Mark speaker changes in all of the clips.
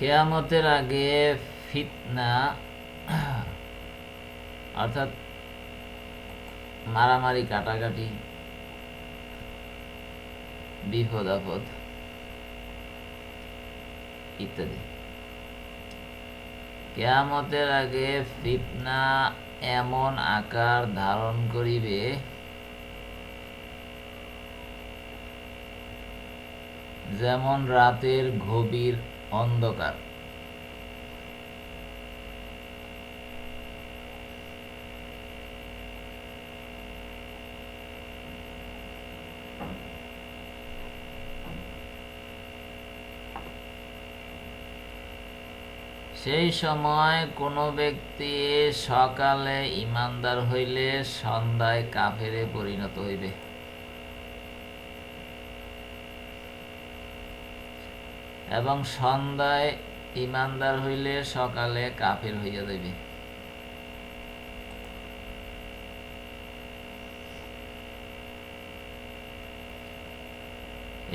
Speaker 1: কেয়ামতের আগে ফিতনা, অর্থাৎ মারামারি, কাটাকাটি, বিপদ, আপদ ইত্যাদি। কেয়ামতের আগে ফিতনা এমন আকার ধারণ করিবে যেমন রাতের গভীর অন্ধকার। সেই সময় কোনো ব্যক্তি সকালে ইমানদার হইলে সন্ধ্যায় কাফেরে পরিণত হইবে। এবং সন্ধ্যায় ইমানদার হইলে সকালে কাফের হইয়া যাইবে।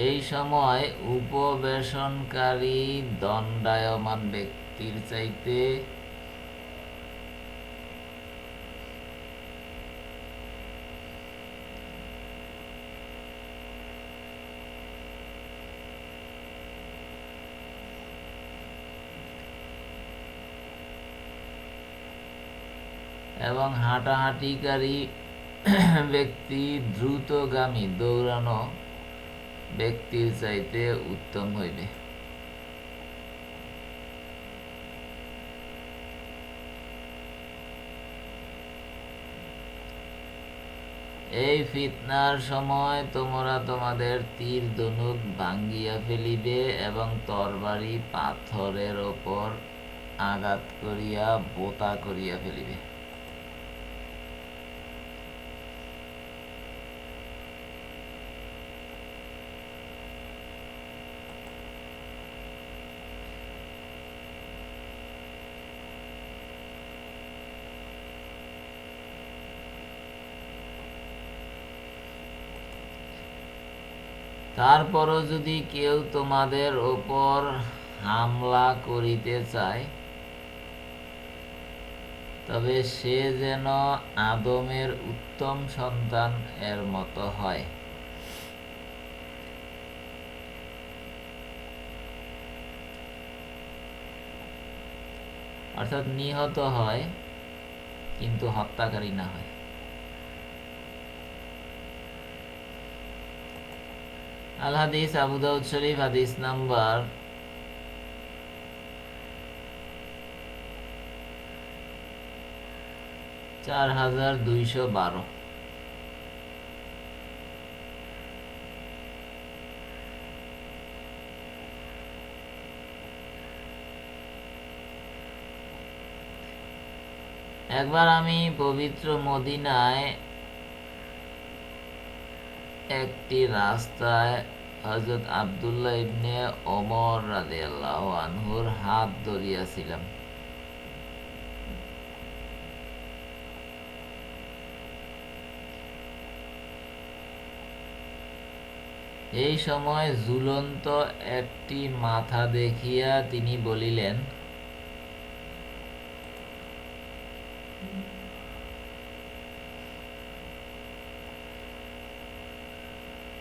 Speaker 1: এই সময় উপবেশনকারী দণ্ডায়মান ব্যক্তির চাইতে এবং হাঁটাহাঁটিকারী ব্যক্তি দ্রুতগামী দৌড়ানো ব্যক্তির চাইতে উত্তম হইবে। এই ফিতনার সময় তোমরা তোমাদের তীর ধনুক ভাঙ্গিয়া ফেলিবে এবং তরবারি পাথরের ওপর আঘাত করিয়া বোতা করিয়া ফেলিবে। তারপরও যদি কেউ তোমাদের ওপর হামলা করিতে চায়, তবে সে যেন আদমের উত্তম সন্তান এর মতো হয়। অর্থাৎ নিহত হয়, কিন্তু হত্যাকারী না হয়। আল হাদিস আবু দাউদ শরীফ, হাদিস নাম্বার চার হাজার দুইশো বারো। একবার আমি পবিত্র মদিনায় একটি রাস্তায় হজরত আবদুল্লাহ ইবনে ওমর রাদিয়াল্লাহ আনহুর হাত ধরিয়াছিলাম এই সময় ঝুলন্ত একটি মাথা দেখিয়া তিনি বলিলেন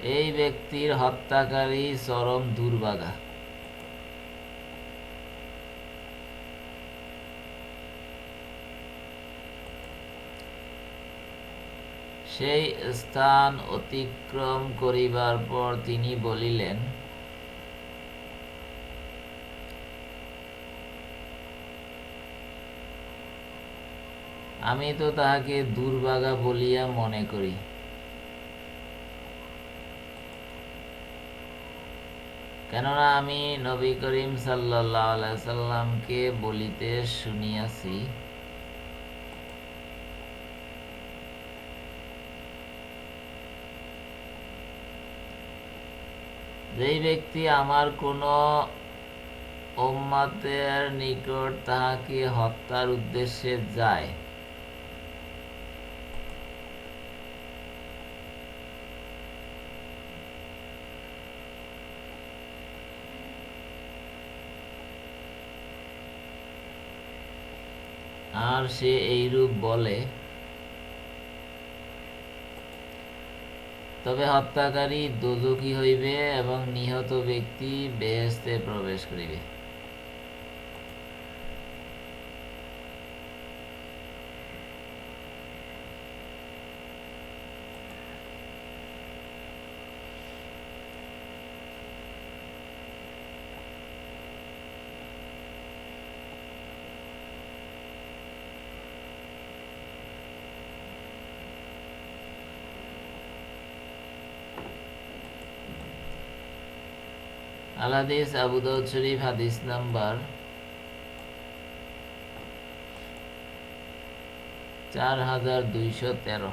Speaker 1: এই ব্যক্তির হত্যাকারী চরম দুর্ভাগা সেই স্থান অতিক্রম করিবার পর তিনি বলিলেন, আমি তো তাহাকে দুর্বাগা বলিয়া মনে করি। কেননা আমি নবী করিম সাল্লাহ সাল্লামকে বলিতে শুনিয়াছি। যেই ব্যক্তি আমার কোনো উম্মাতের নিকট তাহাকে হত্যার উদ্দেশ্যে যায় আর সে এইরূপ বলে তবে হত্যাকারী দোজকি হইবে এবং নিহত ব্যক্তি বেহেস্তে প্রবেশ করিবে। আল হাদিস আবু শরীফ হাদিস নাম্বার চার হাজার দুইশো তেরো।